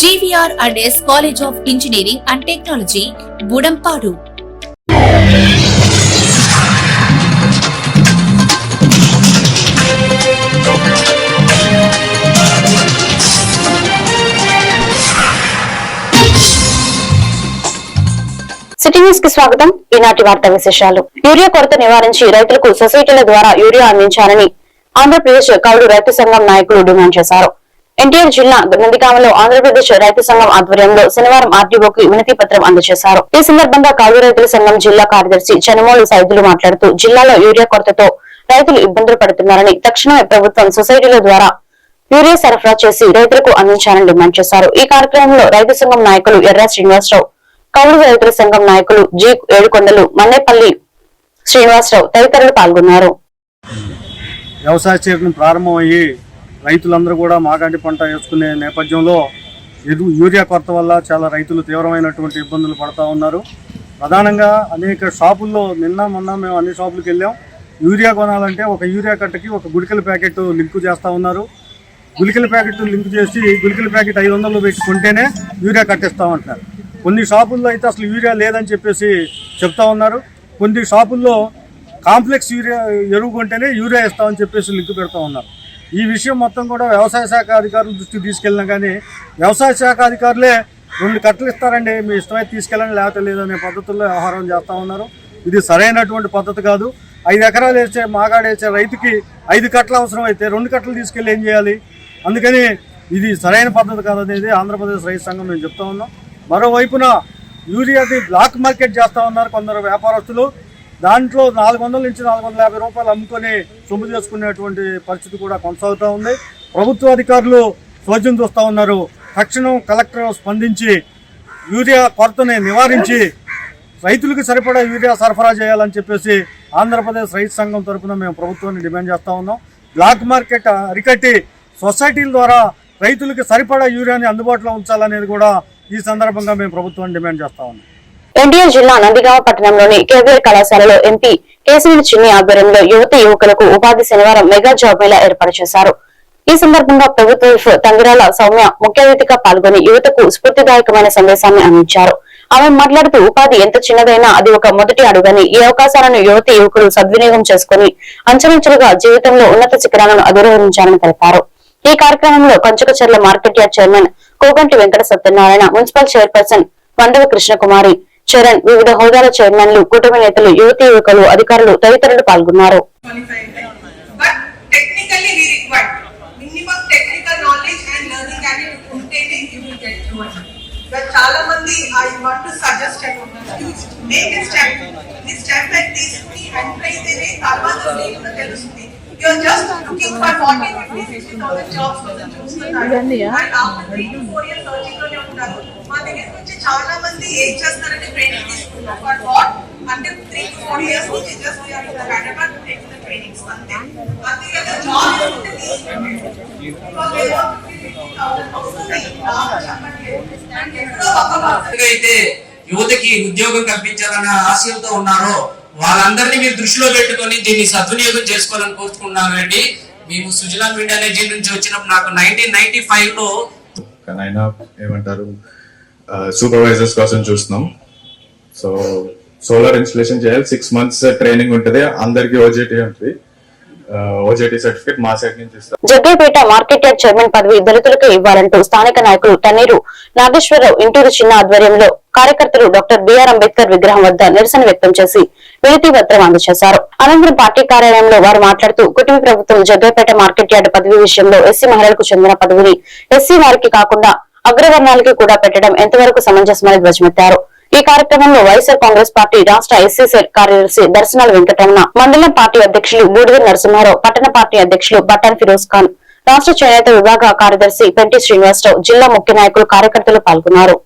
GVR and S college of engineering and technology Budampadu city న్యూస్కి స్వాగతం. ఈనాటి వార్తా విశేషాలు. యూరియా కొరత నివారించి రైతులకు సొసైటీల ద్వారా యూరియా అందించాలని ఆంధ్రప్రదేశ్ కౌలు రైతు సంఘం నాయకులు డిమాండ్ చేశారు. ఎన్టీఆర్ జిల్లా నందిగామలో ఆంధ్రప్రదేశ్ రైతు సంఘం ఆధ్వర్యంలో శనివారం ఆర్డీఓకి వినతి పత్రం అందజేశారు. ఈ సందర్భంగా కౌలు రైతుల సంఘం జిల్లా కార్యదర్శి చనుమోలు సైదులు మాట్లాడుతూ జిల్లాలో యూరియా కొరతతో రైతులు ఇబ్బందులు పడుతున్నారని తక్షణమే ప్రభుత్వం సొసైటీల ద్వారా యూరియా సరఫరా చేసి రైతులకు అందించాలని డిమాండ్ చేశారు. ఈ కార్యక్రమంలో రైతు సంఘం నాయకులు ఎర్ర శ్రీనివాసరావు కౌలు రైతుల సంఘం నాయకులు జి ఏడుకొండలు మన్నేపల్లి శ్రీనివాసరావు తదితరులు పాల్గొన్నారు. వ్యవసాయ ప్రారంభమయ్యి రైతులందరూ కూడా మాగాంటి పంట వేసుకునే నేపథ్యంలో ఎదు యూరియా కొరత వల్ల చాలా రైతులు తీవ్రమైనటువంటి ఇబ్బందులు పడతా ఉన్నారు. ప్రధానంగా అనేక షాపుల్లో నిన్న మొన్న మేము అన్ని షాపులకు వెళ్ళాం. యూరియా కొనాలంటే ఒక యూరియా కట్టకి ఒక గుళికల ప్యాకెట్ లింకు చేస్తూ ఉన్నారు. గుళికల ప్యాకెట్ లింక్ చేసి గుళికల ప్యాకెట్ ఐదు వందలు పెట్టుకుంటేనే యూరియా కట్టిస్తామంటున్నారు కొన్ని షాపుల్లో అయితే అసలు యూరియా లేదని చెప్పేసి చెప్తా ఉన్నారు. కొన్ని షాపుల్లో కాంప్లెక్స్ యూరియా ఎరువు కొంటేనే యూరియా ఇస్తామని చెప్పేసి లింక్ పెడతా ఉన్నారు. ఈ విషయం మొత్తం కూడా వ్యవసాయ శాఖ అధికారుల దృష్టికి తీసుకెళ్ళినా కానీ వ్యవసాయ శాఖ అధికారులే రెండు కట్టలు ఇస్తారండి. మీ ఇష్టమైతే తీసుకెళ్ళండి లేకపోతే లేదనే పద్ధతుల్లో వ్యవహారం చేస్తూ ఉన్నారు. ఇది సరైనటువంటి పద్ధతి కాదు. ఐదు ఎకరాలు వేసే మాగాడు వేసే రైతుకి ఐదు కట్టలు అవసరం అయితే రెండు కట్టలు తీసుకెళ్ళి ఏం చేయాలి? అందుకని ఇది సరైన పద్ధతి కాదనేది ఆంధ్రప్రదేశ్ రైతు సంఘం మేము చెప్తా ఉన్నాం. మరోవైపున యూరియాది బ్లాక్ మార్కెట్ చేస్తూ ఉన్నారు కొందరు వ్యాపారస్తులు. దాంట్లో నాలుగు వందల నుంచి నాలుగు వందల యాభై రూపాయలు అమ్ముకొని సొమ్ము చేసుకునేటువంటి పరిస్థితి కూడా కొనసాగుతూ ఉంది. ప్రభుత్వ అధికారులు సోద్యం చూస్తూ ఉన్నారు. తక్షణం కలెక్టర్ స్పందించి యూరియా కొరతని నివారించి రైతులకు సరిపడా యూరియా సరఫరా చేయాలని చెప్పేసి ఆంధ్రప్రదేశ్ రైతు సంఘం తరఫున మేము ప్రభుత్వాన్ని డిమాండ్ చేస్తూ ఉన్నాం. బ్లాక్ మార్కెట్ అరికట్టి సొసైటీల ద్వారా రైతులకు సరిపడా యూరియాని అందుబాటులో ఉంచాలనేది కూడా ఈ సందర్భంగా మేము ప్రభుత్వాన్ని డిమాండ్ చేస్తా ఉన్నాం. ఎన్టీఆర్ జిల్లా నందిగామ పట్టణంలోని కేవీఆర్ కళాశాలలో ఎంపీ కేసీఆర్ చిన్ని ఆధ్వర్యంలో యువతి యువకులకు ఉపాధి శనివారం మెగా జాబ్ మేళా ఏర్పాటు చేశారు. ఈ సందర్భంగా ప్రభుత్వ తంగిరాల సౌమ్య ముఖ్య అతిథిగా పాల్గొని యువతకు స్ఫూర్తిదాయకమైన సందేశాన్ని అందించారు. ఆమె మాట్లాడుతూ ఉపాధి ఎంత చిన్నదైనా అది ఒక మొదటి అడుగని ఈ అవకాశాలను యువతి యువకులు సద్వినియోగం చేసుకుని అంచనంచులుగా జీవితంలో ఉన్నత శిఖరాలను అధిరోహించాలని తెలిపారు. ఈ కార్యక్రమంలో Kanchikacherla market yard chairman Koganti Venkata Satyanarayana municipal chairperson Mandava Krishnakumari Charan వివిధ హోదాల చైర్మన్లు కూటమి నేతలు యువతి యువకులు అధికారులు తదితరులు పాల్గొన్నారు జస్ట్ లుకింగ్ ఫర్ జాబ్స్ కోసం చూస్తున్నారు అండ్ ఆఫ్టర్ టు ఇయర్స్ సర్చింగ్లోనే ఉంటారు మా దగ్గరికి వచ్చి చాలా మంది ఏం చేస్తారంటే ట్రైనింగ్ తీసుకుంటారు వాట్ అంటే త్రీ టు ఫోర్ ఇయర్స్ నుంచి జస్ట్ హైదరాబాద్ ట్రైనింగ్స్ అంతే. జాబ్ అయితే యువతకి ఉద్యోగం కల్పించాలన్న ఆశయంతో ఉన్నారో వాళ్ళందరినీ మీరు దృష్టిలో పెట్టుకొని దీన్ని సద్వినియోగం చేసుకోవాలని కోరుకున్నానండి మేము సుజలాన్ ఎనర్జీ నుంచి వచ్చినప్పుడు నాకు నైన్టీన్ నైన్టీ ఫైవ్లో ఏమంటారు? సూపర్వైజర్స్ కోసం చూస్తున్నాం. సో సోలార్ ఇన్స్టలేషన్ చేయాలి. సిక్స్ మంత్స్ ట్రైనింగ్ ఉంటుంది. అందరికి ఓజేటీ ఉంటుంది. ఓజేటీ సర్టిఫికేట్ మా సైడ్ నుంచి ఇస్తాం. జగ్గైపేట మార్కెట్ యార్డ్ చైర్మన్ పదవి దళితులకు ఇవ్వాలంటూ స్థానిక నాయకులు తన్నీరు నాగేశ్వరరావు ఇంటూరు చిన్న ఆధ్వర్యంలో కార్యకర్తలు డాక్టర్ బిఆర్ అంబేద్కర్ విగ్రహం వద్ద నిరసన వ్యక్తం చేసి వినతి పత్రం అందజేశారు. అనంతరం పార్టీ కార్యాలయంలో వారు మాట్లాడుతూ కుటుంబ ప్రభుత్వం జగ్గేపేట మార్కెట్ యార్డ్ పదవి విషయంలో ఎస్సీ మహిళలకు చెందిన పదవిని ఎస్సీ వారికి కాకుండా అగ్రవర్ణాలకి కూడా పెట్టడం ఎంతవరకు సమంజసమని ధ్వజమెత్తారు. ఈ కార్యక్రమంలో వైఎస్ఆర్ కాంగ్రెస్ పార్టీ రాష్ట్ర ఎస్సీ సెల్ కార్యదర్శి దర్శనాల వెంకటరమణ మండలం పార్టీ అధ్యక్షులు బూడిద నరసింహారావు పట్టణ పార్టీ అధ్యక్షులు బట్టాన్ ఫిరోజ్ ఖాన్ రాష్ట్ర చేనేత విభాగ కార్యదర్శి పెంటి శ్రీనివాసరావు జిల్లా ముఖ్య నాయకులు కార్యకర్తలు పాల్గొన్నారు.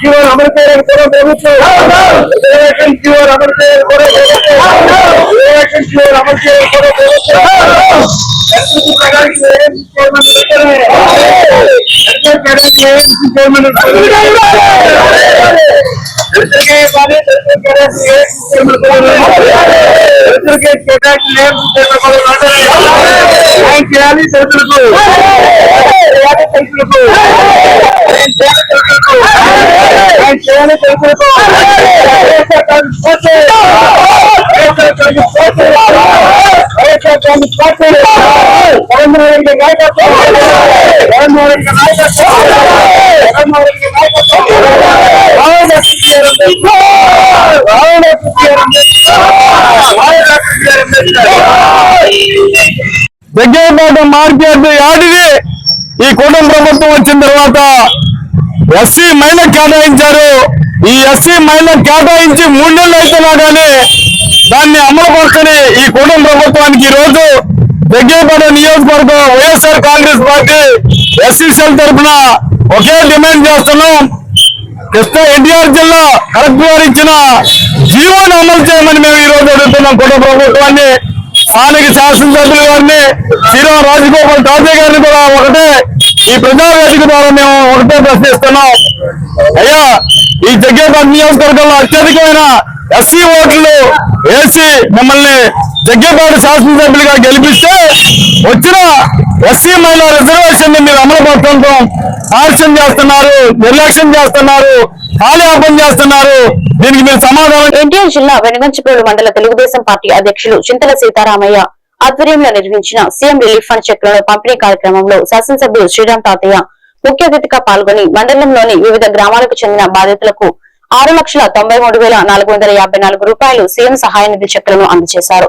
జీవన్ అమలు పేరు కూడా ప్రభుత్వం జీవన్ అమలు పేరు కూడా ప్రభుత్వం జీవన్ అమలు పేరు కూడా ప్రభుత్వం చేయాలి రైతులకు రైతులకు చేయాలి రైతులకు పోతే పోతే పోతే దగ్గరపాటు మార్కెట్ యాడిది. ఈ కుటుంబ ప్రభుత్వం వచ్చిన తర్వాత ఎస్సీ మైల కేటాయించారు. ఈ ఎస్సీ మైల కేటాయించి మూడు నెలలు అవుతున్నా కానీ దాన్ని అమలు పరచని ఈ కుటుంబ ప్రభుత్వానికి ఈ రోజు దగ్గరపాటు నియోజకవర్గం వైఎస్ఆర్ కాంగ్రెస్ పార్టీ ఎస్సీ తరఫున ఒకే డిమాండ్ చేస్తున్నాం. కృష్ణా ఎన్టీఆర్ జిల్లా కలెక్టర్ గారు ఇచ్చిన జీవోని అమలు చేయమని మేము ఈ రోజు అడుగుతున్నాం కుటుంబ ప్రభుత్వాన్ని. స్థానిక శాసనసభ్యులు గారిని శ్రీరామ్ రాజగోపాల్ తాతయ్య గారిని కూడా ఒకటే ఈ ప్రజావేదిక ద్వారా మేము ఒకటే ప్రశ్నిస్తున్నాం. అయ్యా ఈ జగ్గేపేట నియోజకవర్గంలో అత్యధికమైన ఎస్సీ ఓట్లు వేసి మిమ్మల్ని జగ్గేపేట శాసనసభ్యులుగా గెలిపిస్తే వచ్చిన ఎస్సీ మహిళా రిజర్వేషన్ని మీరు అమలు పడుతుంటాం ఆలస్యం చేస్తున్నారు నిర్లక్ష్యం చేస్తున్నారు కాలయాపన చేస్తున్నారు. దీనికి మీరు సమాధానం ఎన్టీఆర్ జిల్లా వెనుగంచిప్రోలు మండల తెలుగుదేశం పార్టీ అధ్యక్షులు చింతల సీతారామయ్య ఆధ్వర్యంలో నిర్వహించిన సీఎం రిలీఫ్ ఫండ్ చెక్లను పంపిణీ కార్యక్రమంలో శాసనసభ్యులు శ్రీరామ్ తాతయ్య ముఖ్య అతిథిగా పాల్గొని మండలంలోని వివిధ గ్రామాలకు చెందిన బాధితులకు ఆరు లక్షల తొంభై మూడు వేల నాలుగు వందల యాభై నాలుగు రూపాయలు సీఎం సహాయ నిధి చెక్కులను అందజేశారు.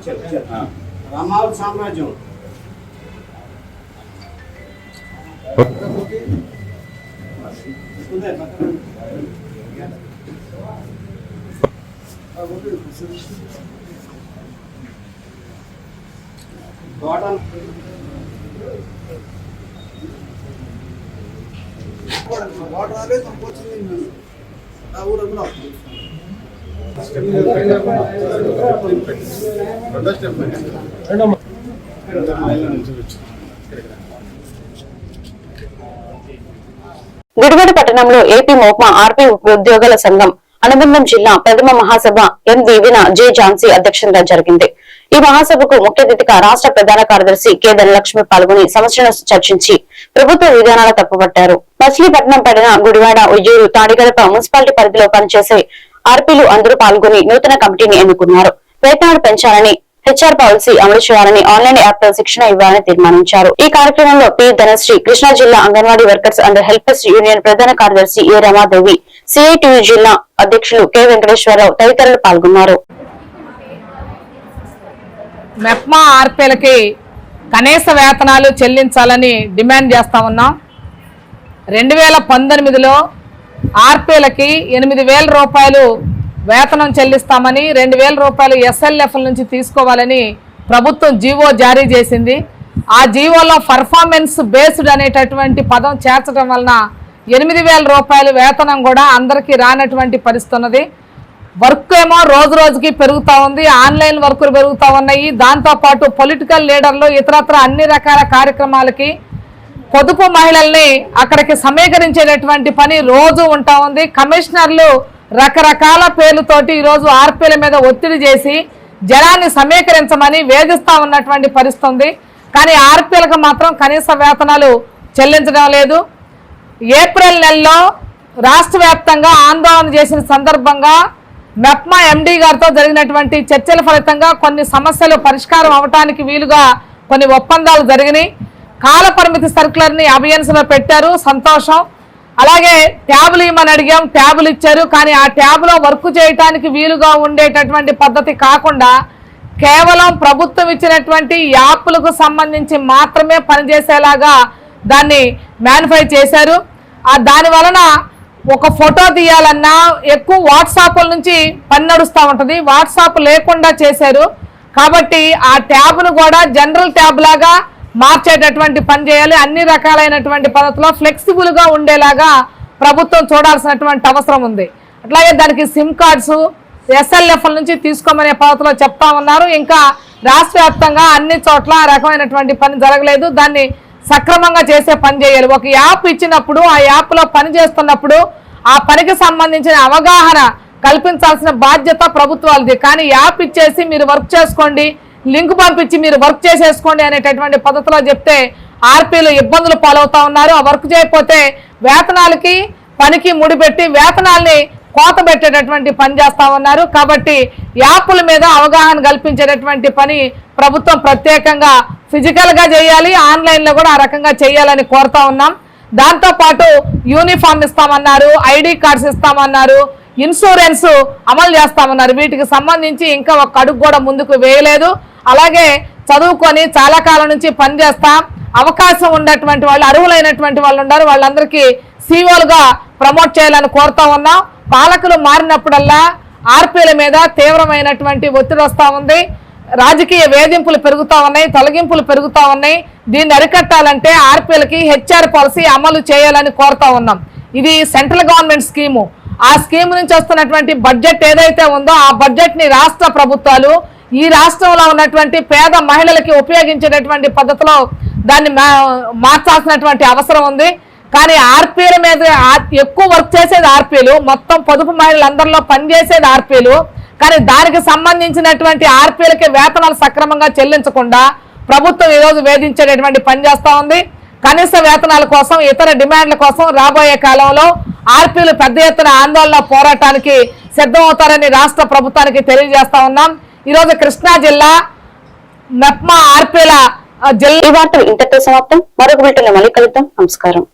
चल चल हाँ रामावल साम्राज्य గోడన్ గోడన్ గోడన్ అనేది సంకోచింది ఆ ఊరంలో గుడివాడ పట్టణంలో ఏపీ మోప్మా ఆర్పీ ఉద్యోగుల సంఘం అనుబంధం జిల్లా ప్రథమ మహాసభ ఎం దీవిన జె ఝాన్సీ అధ్యక్షంగా జరిగింది. ఈ మహాసభకు ముఖ్య అతిథిగా రాష్ట్ర ప్రధాన కార్యదర్శి కె ధనలక్ష్మి పాల్గొని సమస్యలను చర్చించి ప్రభుత్వ విధానాలు తప్పుపట్టారు. మచిలీపట్నం పడిన గుడివాడ ఉయ్యూరు తాడిగడప మున్సిపాలిటీ పరిధిలో పనిచేసే ఆర్పీలు అందరూ పాల్గొని నూతన కమిటీని ఎన్నుకున్నారు. వేతనాలు పెంచాలని హెచ్ఆర్ పాలసీ అమలు చేయాలని ఆన్లైన్ యాప్లో శిక్షణ ఇవ్వాలని తీర్మానించారు. ఈ కార్యక్రమంలో పి. ధనశ్రీ కృష్ణా జిల్లా anganwadi workers and helpers union ప్రధాన కార్యదర్శి ఏ. రమాదేవి సిఐటియు జిల్లా అధ్యక్షులు కె. వెంకటేశ్వరరావు తదితరులు పాల్గొన్నారు. మెప్మా ఆర్పీలకి కనీస వేతనాలు చెల్లించాలని డిమాండ్ చేస్తా ఉన్నాం. రెండు వేల పంతొమ్మిదిలో ఆర్పీలకి ఎనిమిది వేల రూపాయలు వేతనం చెల్లిస్తామని రెండు వేల రూపాయలు ఎస్ఎల్ఎఫ్ నుంచి తీసుకోవాలని ప్రభుత్వం జీవో జారీ చేసింది. ఆ జీవోలో పర్ఫార్మెన్స్ బేస్డ్ అనేటటువంటి పదం చేర్చడం వలన ఎనిమిది వేల రూపాయలు వేతనం కూడా అందరికీ రానటువంటి పరిస్థితి ఉన్నది వర్క్ ఏమో రోజు రోజుకి పెరుగుతూ ఉంది ఆన్లైన్ వర్కులు పెరుగుతూ ఉన్నాయి. దాంతోపాటు పొలిటికల్ లీడర్లు ఇతరత్ర అన్ని రకాల కార్యక్రమాలకి పొదుపు మహిళల్ని అక్కడికి సమీకరించేటటువంటి పని రోజు ఉంటా ఉంది. కమిషనర్లు రకరకాల పేర్లతోటి ఈరోజు ఆర్పీల మీద ఒత్తిడి చేసి జనాన్ని సమీకరించమని వేధిస్తా ఉన్నటువంటి పరిస్థితుంది. కానీ ఆర్పీలకు మాత్రం కనీస వేతనాలు చెల్లించడం లేదు. ఏప్రిల్ నెలలో రాష్ట్ర వ్యాప్తంగా ఆందోళన చేసిన సందర్భంగా మెప్మా ఎండీ గారితో జరిగినటువంటి చర్చల ఫలితంగా కొన్ని సమస్యలు పరిష్కారం అవటానికి వీలుగా కొన్ని ఒప్పందాలు జరిగినాయి. కాల పరిమితి సర్కులర్ని అభియన్స్లో పెట్టారు. సంతోషం. అలాగే ట్యాబులు ఇవ్వమని అడిగాం. ట్యాబులు ఇచ్చారు. కానీ ఆ ట్యాబ్లో వర్క్ చేయటానికి వీలుగా ఉండేటటువంటి పద్ధతి కాకుండా కేవలం ప్రభుత్వం ఇచ్చినటువంటి యాప్లకు సంబంధించి మాత్రమే పనిచేసేలాగా దాన్ని మ్యానిఫై చేశారు. ఆ దాని వలన ఒక ఫోటో తీయాలన్నా ఎక్కువ వాట్సాప్ల నుంచి పని నడుస్తూ ఉంటుంది. వాట్సాప్ లేకుండా చేశారు. కాబట్టి ఆ ట్యాబ్ను కూడా జనరల్ ట్యాబ్ లాగా మార్చేటటువంటి పని చేయాలి. అన్ని రకాలైనటువంటి పద్ధతిలో ఫ్లెక్సిబుల్గా ఉండేలాగా ప్రభుత్వం చూడాల్సినటువంటి అవసరం ఉంది. అట్లాగే దానికి సిమ్ కార్డ్స్ ఎస్ఎల్ఎఫ్ నుంచి తీసుకోమనే పద్ధతిలో చెప్తా ఉన్నారు. ఇంకా రాష్ట్ర వ్యాప్తంగా అన్ని చోట్ల రకమైనటువంటి పని జరగలేదు. దాన్ని సక్రమంగా చేసే పని చేయాలి. ఒక యాప్ ఇచ్చినప్పుడు ఆ యాప్లో పని చేస్తున్నప్పుడు ఆ పనికి సంబంధించిన అవగాహన కల్పించాల్సిన బాధ్యత ప్రభుత్వాలది. కానీ యాప్ ఇచ్చేసి మీరు వర్క్ చేసుకోండి లింక్ పంపించి మీరు వర్క్ చేసేసుకోండి అనేటటువంటి పద్ధతిలో చెప్తే ఆర్పీలు ఇబ్బందులు పాలవుతా ఉన్నారు. ఆ వర్క్ చేయకపోతే వేతనాలకి పనికి ముడిపెట్టి వేతనాల్ని కోత పెట్టేటటువంటి పని చేస్తా ఉన్నారు. కాబట్టి యాప్ల మీద అవగాహన కల్పించేటటువంటి పని ప్రభుత్వం ప్రత్యేకంగా ఫిజికల్గా చేయాలి ఆన్లైన్లో కూడా ఆ రకంగా చేయాలని కోరుతా ఉన్నాం. దాంతో పాటు యూనిఫామ్ ఇస్తామన్నారు ఐడి కార్డ్స్ ఇస్తామన్నారు ఇన్సూరెన్స్ అమలు చేస్తామన్నారు. వీటికి సంబంధించి ఇంకా ఒక అడుగు కూడా ముందుకు వేయలేదు. అలాగే చదువుకొని చాలా కాలం నుంచి పనిచేస్తాం అవకాశం ఉన్నటువంటి వాళ్ళు అర్హులైనటువంటి వాళ్ళు ఉన్నారు. వాళ్ళందరికీ సీఓలుగా ప్రమోట్ చేయాలని కోరుతా ఉన్నాం. పాలకులు మారినప్పుడల్లా ఆర్పీల మీద తీవ్రమైనటువంటి ఒత్తిడి వస్తూ ఉంది. రాజకీయ వేధింపులు పెరుగుతూ ఉన్నాయి తొలగింపులు పెరుగుతూ ఉన్నాయి. దీన్ని అరికట్టాలంటే ఆర్పీలకి హెచ్ఆర్ పాలసీ అమలు చేయాలని కోరుతా ఉన్నాం. ఇది సెంట్రల్ గవర్నమెంట్ స్కీము. ఆ స్కీమ్ నుంచి వస్తున్నటువంటి బడ్జెట్ ఏదైతే ఉందో ఆ బడ్జెట్ని రాష్ట్ర ప్రభుత్వాలు ఈ రాష్ట్రంలో ఉన్నటువంటి పేద మహిళలకి ఉపయోగించేటటువంటి పద్ధతిలో దాన్ని మా- మార్చాల్సినటువంటి అవసరం ఉంది. కానీ ఆర్పీల మీద ఎక్కువ వర్క్ చేసేది ఆర్పీలు. మొత్తం పొదుపు మహిళలందరిలో పనిచేసేది ఆర్పీలు. కానీ దానికి సంబంధించినటువంటి ఆర్పీలకి వేతనాలు సక్రమంగా చెల్లించకుండా ప్రభుత్వం ఈరోజు వేధించేటటువంటి పని చేస్తూ ఉంది. కనీస వేతనాల కోసం ఇతర డిమాండ్ల కోసం రాబోయే కాలంలో ఆర్పీలు పెద్ద ఎత్తున ఆందోళన పోరాటానికి సిద్ధమవుతారని రాష్ట్ర ప్రభుత్వానికి తెలియజేస్తా ఉన్నాం. ఈరోజు కృష్ణా జిల్లా మెప్మా ఆర్పేల జిల్లా వార్తలు ఇంతటితో సమాప్తం. మరొక బిల్టన్ మళ్ళీ కలుద్దాం. నమస్కారం.